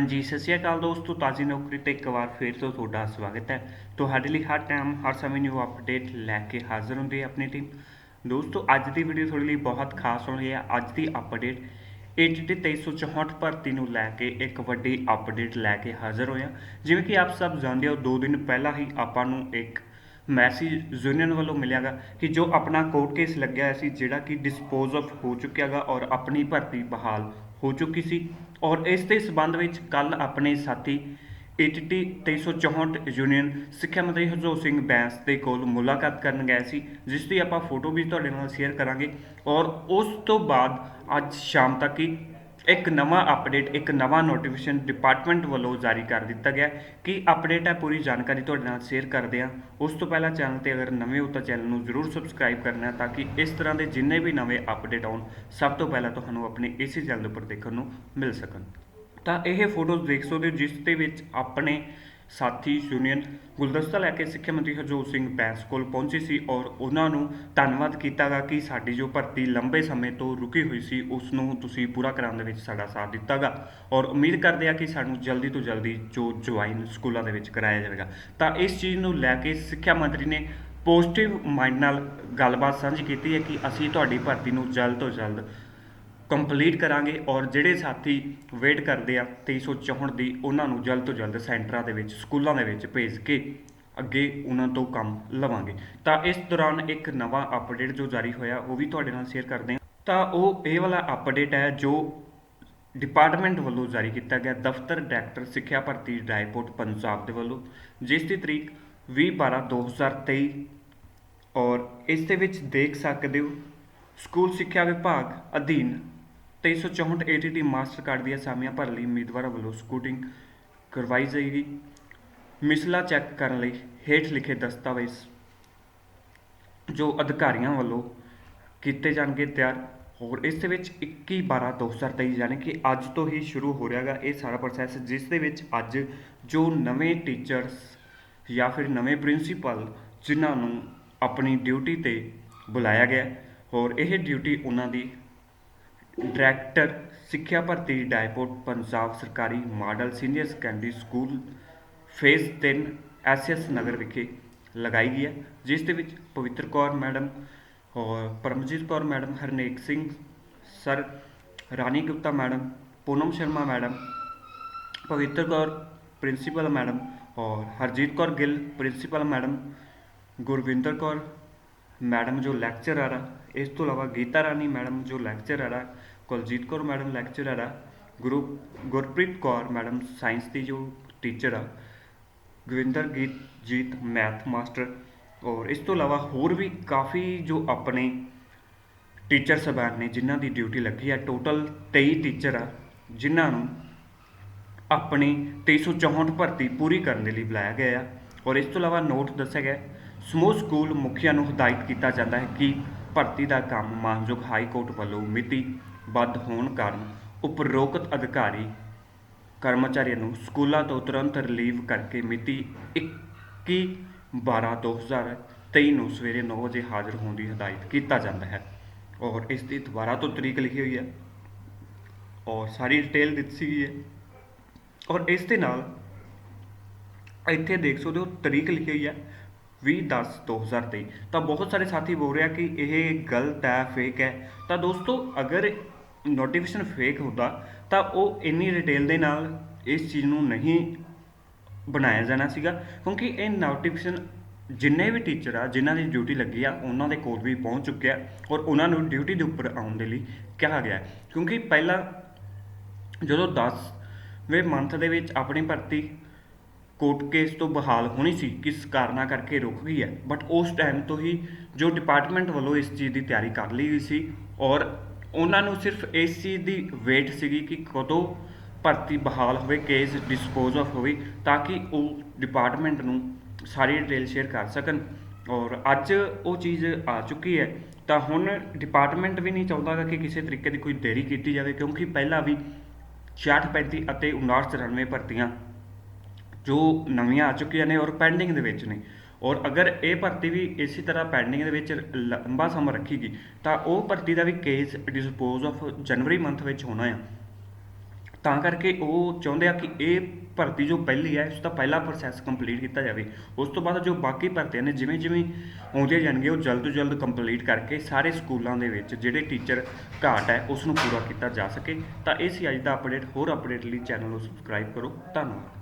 ਹਾਂਜੀ, ਸਤਿ ਸ਼੍ਰੀ ਅਕਾਲ ਦੋਸਤੋ, ਤਾਜ਼ੀ ਨੌਕਰੀ ਤੇ ਇੱਕ ਵਾਰ ਫੇਰ ਤੋਂ ਤੁਹਾਡਾ ਸਵਾਗਤ ਹੈ। ਤੁਹਾਡੇ ਲਈ ਹਰ ਟਾਈਮ ਹਰ ਸਮੇਂ ਨਿਊ ਅਪਡੇਟ ਲੈ ਕੇ ਹਾਜ਼ਰ ਹੁੰਦੀ ਹੈ ਆਪਣੀ ਟੀਮ ਦੋਸਤੋ, ਅੱਜ ਦੀ ਵੀਡੀਓ ਤੁਹਾਡੇ ਲਈ ਬਹੁਤ ਖਾਸ ਹੋਣੀ ਹੈ। ਅੱਜ ਦੀ ਅਪਡੇਟ ATT 2364 ਭਰਤੀ ਨੂੰ ਲੈ ਕੇ ਇੱਕ ਵੱਡੀ ਅਪਡੇਟ ਲੈ ਕੇ ਹਾਜ਼ਰ ਹੋਇਆ ਜਿਵੇਂ ਕਿ ਆਪ ਸਭ ਜਾਣਦੇ ਹੋ, ਦੋ ਦਿਨ ਪਹਿਲਾਂ ਹੀ ਆਪਾਂ ਨੂੰ ਇੱਕ ਮੈਸੇਜ ਯੂਨੀਅਨ ਵੱਲੋਂ ਮਿਲਿਆਗਾ ਕਿ ਜੋ ਆਪਣਾ ਕੋਰਟ ਕੇਸ ਲੱਗਿਆ ਹੋਇਆ ਸੀ, ਜਿਹੜਾ ਕਿ ਡਿਸਪੋਜ਼ ਆਫ ਹੋ ਚੁੱਕਿਆਗਾ ਔਰ ਆਪਣੀ ਭਰਤੀ ਬਹਾਲ ਹੋ ਚੁੱਕੀ ਸੀ। ਔਰ ਇਸ ਦੇ ਸਬੰਧ ਵਿੱਚ ਕੱਲ ਆਪਣੇ ਸਾਥੀ ATT 2364 ਯੂਨੀਅਨ ਸਿੱਖਿਆ ਮੰਤਰੀ ਹਰਜੋਤ ਸਿੰਘ ਬੈਂਸ ਦੇ ਕੋਲ ਮੁਲਾਕਾਤ ਕਰਨ ਗਏ ਸੀ, ਜਿਸ ਦੀ ਆਪਾਂ ਫੋਟੋ ਵੀ ਤੁਹਾਡੇ ਨਾਲ ਸ਼ੇਅਰ ਕਰਾਂਗੇ ਔਰ ਉਸ ਤੋਂ ਬਾਅਦ ਅੱਜ ਸ਼ਾਮ ਤੱਕ ਹੀ ਇੱਕ ਨਵਾਂ ਅਪਡੇਟ ਇੱਕ ਨਵਾਂ ਨੋਟੀਫਿਕੇਸ਼ਨ ਡਿਪਾਰਟਮੈਂਟ ਵੱਲੋਂ ਜਾਰੀ ਕਰ ਦਿੱਤਾ ਗਿਆ ਹੈ। ਕੀ ਅਪਡੇਟ ਹੈ? ਪੂਰੀ ਜਾਣਕਾਰੀ ਤੁਹਾਡੇ ਨਾਲ ਸ਼ੇਅਰ ਕਰਦੇ ਹਾਂ। ਉਸ ਤੋਂ ਪਹਿਲਾਂ ਚੈਨਲ ਤੇ ਅਗਰ ਨਵੇਂ ਹੋ ਤਾਂ ਚੈਨਲ ਨੂੰ ਜ਼ਰੂਰ ਸਬਸਕ੍ਰਾਈਬ ਕਰਨਾ ਤਾਂ ਕਿ ਇਸ ਤਰ੍ਹਾਂ ਦੇ ਜਿੰਨੇ ਵੀ ਨਵੇਂ ਅਪਡੇਟ ਆਉਣ, ਸਭ ਤੋਂ ਪਹਿਲਾਂ ਤੁਹਾਨੂੰ ਆਪਣੇ ਇਸੇ ਚੈਨਲ ਉੱਪਰ ਦੇਖਣ ਨੂੰ ਮਿਲ ਸਕਣ। ਤਾਂ ਇਹ ਫੋਟੋਜ਼ ਦੇਖ ਸਕਦੇ ਹੋ, ਜਿਸ ਦੇ ਵਿੱਚ ਆਪਣੇ ਸਾਥੀ ਯੂਨੀਅਨ ਗੁਲਦਸਤਾ ਲੈ ਕੇ ਸਿੱਖਿਆ ਮੰਤਰੀ ਹਰਜੋਤ ਸਿੰਘ ਬੈਂਸ ਕੋਲ ਪਹੁੰਚੇ ਸੀ ਔਰ ਉਹਨਾਂ ਨੂੰ ਧੰਨਵਾਦ ਕੀਤਾਗਾ ਕਿ ਸਾਡੀ ਜੋ ਭਰਤੀ ਲੰਬੇ ਸਮੇਂ ਤੋਂ ਰੁਕੀ ਹੋਈ ਸੀ, ਉਸ ਨੂੰ ਤੁਸੀਂ ਪੂਰਾ ਕਰਾਉਣ ਦੇ ਵਿੱਚ ਸਾਡਾ ਸਾਥ ਦਿੱਤਾਗਾ ਔਰ ਉਮੀਦ ਕਰਦੇ ਆ ਕਿ ਸਾਨੂੰ ਜਲਦੀ ਤੋਂ ਜਲਦੀ ਜੋ ਜੁਆਇਨ ਸਕੂਲਾਂ ਦੇ ਵਿੱਚ ਕਰਾਇਆ ਜਾਵੇਗਾ। ਤਾਂ ਇਸ ਚੀਜ਼ ਨੂੰ ਲੈ ਕੇ ਸਿੱਖਿਆ ਮੰਤਰੀ ਨੇ ਪੋਜ਼ਿਟਿਵ ਮਾਈਂਡ ਨਾਲ ਗੱਲਬਾਤ ਸਾਂਝੀ ਕੀਤੀ ਹੈ ਕਿ ਅਸੀਂ ਤੁਹਾਡੀ ਭਰਤੀ ਨੂੰ ਜਲਦ ਤੋਂ ਜਲਦ ਕੰਪਲੀਟ ਕਰਾਂਗੇ ਔਰ ਜਿਹੜੇ ਸਾਥੀ ਵੇਟ ਕਰਦੇ ਆ 2364 ਦੀ ਉਹਨਾਂ ਨੂੰ ਜਲਦ ਤੋਂ ਜਲਦ ਸੈਂਟਰਾਂ ਦੇ ਵਿੱਚ, ਸਕੂਲਾਂ ਦੇ ਵਿੱਚ ਭੇਜ ਕੇ ਅੱਗੇ ਉਹਨਾਂ ਤੋਂ ਕੰਮ ਲਵਾਂਗੇ। ਤਾਂ ਇਸ ਦੌਰਾਨ ਇੱਕ ਨਵਾਂ ਅਪਡੇਟ ਜੋ ਜਾਰੀ ਹੋਇਆ, ਉਹ ਵੀ ਤੁਹਾਡੇ ਨਾਲ ਸ਼ੇਅਰ ਕਰਦੇ ਹਾਂ। ਤਾਂ ਉਹ ਇਹ ਵਾਲਾ ਅਪਡੇਟ ਹੈ ਜੋ ਡਿਪਾਰਟਮੈਂਟ ਵੱਲੋਂ ਜਾਰੀ ਕੀਤਾ ਗਿਆ, ਦਫ਼ਤਰ ਡਾਇਰੈਕਟਰ ਸਿੱਖਿਆ ਭਰਤੀ, ਰਾਏਪੋਰਟ, ਪੰਜਾਬ ਦੇ ਵੱਲੋਂ। ਜਿਸ ਦੀ ਤਰੀਕ 20/12/2023 ਔਰ ਇਸ ਦੇ ਵਿੱਚ ਦੇਖ ਸਕਦੇ ਹੋ, ਸਕੂਲ ਸਿੱਖਿਆ ਵਿਭਾਗ ਅਧੀਨ 2364 ATT ਮਾਸਟਰ ਕਾਰਡ ਦੀਆਂ ਅਸਾਮੀਆਂ ਭਰਨ ਲਈ ਉਮੀਦਵਾਰਾਂ ਵੱਲੋਂ ਸਕੂਟਿੰਗ ਕਰਵਾਈ ਜਾਏਗੀ। ਮਿਸਲਾ ਚੈੱਕ ਕਰਨ ਲਈ ਹੇਠ ਲਿਖੇ ਦਸਤਾਵੇਜ਼ ਜੋ ਅਧਿਕਾਰੀਆਂ ਵੱਲੋਂ ਕੀਤੇ ਜਾਣਗੇ ਤਿਆਰ। ਹੋਰ ਇਸ ਦੇ ਵਿੱਚ 21 12 2023 ਯਾਨੀ ਕਿ ਅੱਜ ਤੋਂ ਹੀ ਸ਼ੁਰੂ ਹੋ ਰਿਹਾਗਾ ਇਹ ਸਾਰਾ ਪ੍ਰੋਸੈਸ ਜਿਸ ਦੇ ਵਿੱਚ ਅੱਜ ਜੋ ਨਵੇਂ ਟੀਚਰਸ ਜਾਂ ਫਿਰ ਨਵੇਂ ਪ੍ਰਿੰਸੀਪਲ ਜਿਨ੍ਹਾਂ ਨੂੰ ਆਪਣੀ ਡਿਊਟੀ ਤੇ ਬੁਲਾਇਆ ਗਿਆ, ਹੋਰ ਇਹ ਡਿਊਟੀ ਉਹਨਾਂ ਦੀ ਡਾਇਰੈਕਟਰ ਸਿੱਖਿਆ ਭਰਤੀ ਡਾਇਪੋਰਟ ਪੰਜਾਬ ਸਰਕਾਰੀ model senior secondary school phase 3 SS Nagar ਵਿਖੇ ਲਗਾਈ ਗਈ ਹੈ, ਜਿਸ ਦੇ ਵਿੱਚ ਪਵਿੱਤਰ ਕੌਰ ਮੈਡਮ ਔਰ Paramjit Kaur madam, Harnek Singh, sir Rani Gupta madam, Poonam Sharma madam, Pavittar Kaur principal madam ਔਰ Harjit Kaur Gill principal madam, Gurvinder Kaur madam ਜੋ ਲੈਕਚਰਰ ਆ, ਇਸ ਤੋਂ ਇਲਾਵਾ ਗੀਤਾ ਰਾਣੀ ਮੈਡਮ ਜੋ ਲੈਕਚਰਰ ਆ ਕੁਲਜੀਤ ਕੌਰ ਮੈਡਮ ਲੈਕਚਰਰ ਆ, ਗੁਰੂ ਗੁਰਪ੍ਰੀਤ ਕੌਰ ਮੈਡਮ ਸਾਇੰਸ ਦੀ ਜੋ ਟੀਚਰ ਆ ਗਵਿੰਦਰ ਗੀਤ ਜੀਤ ਮੈਥ ਮਾਸਟਰ ਔਰ ਇਸ ਤੋਂ ਇਲਾਵਾ ਹੋਰ ਵੀ ਕਾਫੀ ਜੋ ਆਪਣੇ ਟੀਚਰ ਸਬਾਨ ਨੇ, ਜਿਨ੍ਹਾਂ ਦੀ ਡਿਊਟੀ ਲੱਗੀ ਆ ਟੋਟਲ 23 ਟੀਚਰ ਆ, ਜਿਨ੍ਹਾਂ ਨੂੰ ਆਪਣੀ 364 ਭਰਤੀ ਪੂਰੀ ਕਰਨ ਦੇ ਲਈ ਬੁਲਾਇਆ ਗਿਆ ਆ। ਔਰ ਇਸ ਤੋਂ ਇਲਾਵਾ ਨੋਟ ਦੱਸਿਆ ਗਿਆ, ਸਮੂਹ ਸਕੂਲ ਮੁਖੀਆਂ ਨੂੰ ਹਦਾਇਤ ਕੀਤਾ ਜਾਂਦਾ ਹੈ ਕਿ ਭਰਤੀ ਦਾ ਕੰਮ ਮਾਨਯੋਗ ਹਾਈ ਕੋਰਟ ਵੱਲੋਂ ਮਿਤੀ ਵੱਧ ਹੋਣ ਕਾਰਨ ਉਪਰੋਕਤ ਅਧਿਕਾਰੀ ਕਰਮਚਾਰੀਆਂ ਨੂੰ ਸਕੂਲਾਂ ਤੋਂ ਤੁਰੰਤ ਰਿਲੀਵ ਕਰਕੇ ਮਿਤੀ 21 12 2023 ਨੂੰ ਸਵੇਰੇ 9 ਵਜੇ ਹਾਜ਼ਰ ਹੋਣ ਦੀ ਹਦਾਇਤ ਕੀਤਾ ਜਾਂਦਾ ਹੈ ਔਰ ਇਸ ਦੀ ਦੁਬਾਰਾ ਤੋਂ ਤਰੀਕ ਲਿਖੀ ਹੋਈ ਹੈ ਔਰ ਸਾਰੀ ਡਿਟੇਲ ਦਿੱਤੀ ਗਈ ਹੈ ਔਰ ਇਸ ਦੇ ਨਾਲ ਇੱਥੇ ਦੇਖ ਸਕਦੇ ਹੋ ਤਰੀਕ ਲਿਖੀ ਹੋਈ ਹੈ। 20/10/2023 ਤਾਂ ਬਹੁਤ ਸਾਰੇ ਸਾਥੀ ਬੋਲ ਰਿਹਾ ਕਿ ਇਹ ਗਲਤ ਹੈ ਫੇਕ ਹੈ। ਤਾਂ ਦੋਸਤੋ, ਅਗਰ ਨੋਟੀਫਿਕੇਸ਼ਨ ਫੇਕ ਹੁੰਦਾ, ਤਾਂ ਉਹ ਇੰਨੀ ਡਿਟੇਲ ਦੇ ਨਾਲ ਇਸ ਚੀਜ਼ ਨੂੰ ਨਹੀਂ ਬਣਾਇਆ ਜਾਣਾ ਸੀਗਾ। ਕਿਉਂਕਿ ਇਹ ਨੋਟੀਫਿਕੇਸ਼ਨ ਜਿੰਨੇ ਵੀ ਟੀਚਰ ਆ, ਜਿਨ੍ਹਾਂ ਦੀ ਡਿਊਟੀ ਲੱਗੀ ਆ, ਉਹਨਾਂ ਦੇ ਕੋਲ ਵੀ ਪਹੁੰਚ ਚੁੱਕਿਆ ਔਰ ਉਹਨਾਂ ਨੂੰ ਡਿਊਟੀ ਦੇ ਉੱਪਰ ਆਉਣ ਦੇ ਲਈ ਕਿਹਾ ਗਿਆ ਕਿਉਂਕਿ ਪਹਿਲਾਂ ਜਦੋਂ 10ਵੇਂ ਮੰਥ ਦੇ ਵਿੱਚ ਆਪਣੀ ਭਰਤੀ ਕੋਰਟ ਕੇਸ ਤੋਂ ਬਹਾਲ ਹੋਣੀ ਸੀ ਕਿਸ ਕਾਰਨਾ ਕਰਕੇ ਰੁਕ ਗਈ ਹੈ। ਬਟ ਉਸ ਟਾਈਮ ਤੋਂ ਹੀ ਜੋ ਡਿਪਾਰਟਮੈਂਟ ਵੱਲੋਂ ਇਸ ਚੀਜ਼ ਦੀ ਤਿਆਰੀ ਕਰ ਲਈ ਗਈ ਸੀ ਔਰ ਉਹਨਾਂ ਨੂੰ ਸਿਰਫ ਇਸ ਚੀਜ਼ ਦੀ ਵੇਟ ਸੀਗੀ ਕਿ ਕਦੋਂ ਭਰਤੀ ਬਹਾਲ ਹੋਵੇ ਕੇਸ ਡਿਸਪੋਜ਼ ਆਫ ਹੋਵੇ ਤਾਂ ਕਿ ਉਹ ਡਿਪਾਰਟਮੈਂਟ ਨੂੰ ਸਾਰੀ ਡਿਟੇਲ ਸ਼ੇਅਰ ਕਰ ਸਕਣ। ਔਰ ਅੱਜ ਉਹ ਚੀਜ਼ ਆ ਚੁੱਕੀ ਹੈ। ਤਾਂ ਹੁਣ ਡਿਪਾਰਟਮੈਂਟ ਵੀ ਨਹੀਂ ਚਾਹੁੰਦਾ ਗਾ ਕਿ ਕਿਸੇ ਤਰੀਕੇ ਦੀ ਕੋਈ ਦੇਰੀ ਕੀਤੀ ਜਾਵੇ, ਕਿਉਂਕਿ ਪਹਿਲਾਂ ਵੀ 66 35 ਅਤੇ 59 94 ਭਰਤੀਆਂ ਜੋ ਨਵੀਆਂ ਆ ਚੁੱਕੀਆਂ ਨੇ ਔਰ ਪੈਂਡਿੰਗ ਦੇ ਵਿੱਚ ਨੇ। ਔਰ ਅਗਰ ਇਹ ਭਰਤੀ ਵੀ ਇਸੇ ਤਰ੍ਹਾਂ ਪੈਂਡਿੰਗ ਦੇ ਵਿੱਚ ਲੰਬਾ ਸਮਾਂ ਰੱਖੀਗੀ, ਤਾਂ ਉਹ ਭਰਤੀ ਦਾ ਵੀ case dispose of January month ਵਿੱਚ ਹੋਣਾ ਆ। ਤਾਂ ਕਰਕੇ ਉਹ ਚਾਹੁੰਦੇ ਆ ਕਿ ਇਹ ਭਰਤੀ ਜੋ ਪਹਿਲੀ ਹੈ ਉਸ ਦਾ ਪਹਿਲਾ ਪ੍ਰੋਸੈਸ ਕੰਪਲੀਟ ਕੀਤਾ ਜਾਵੇ। ਉਸ ਤੋਂ ਬਾਅਦ ਜੋ ਬਾਕੀ ਭਰਤੀਆਂ ਨੇ ਜਿਵੇਂ ਜਿਵੇਂ ਆਉਂਦੇ ਜਾਣਗੇ, ਉਹ ਜਲਦ ਤੋਂ ਜਲਦ ਕੰਪਲੀਟ ਕਰਕੇ ਸਾਰੇ ਸਕੂਲਾਂ ਦੇ ਵਿੱਚ ਜਿਹੜੇ ਟੀਚਰ ਘਾਟ ਹੈ ਉਸ ਨੂੰ ਪੂਰਾ ਕੀਤਾ ਜਾ ਸਕੇ। ਤਾਂ ਇਹ ਸੀ ਅੱਜ ਦਾ ਅਪਡੇਟ ਹੋਰ ਅਪਡੇਟ ਲਈ ਚੈਨਲ ਨੂੰ ਸਬਸਕ੍ਰਾਈਬ ਕਰੋ। ਧੰਨਵਾਦ।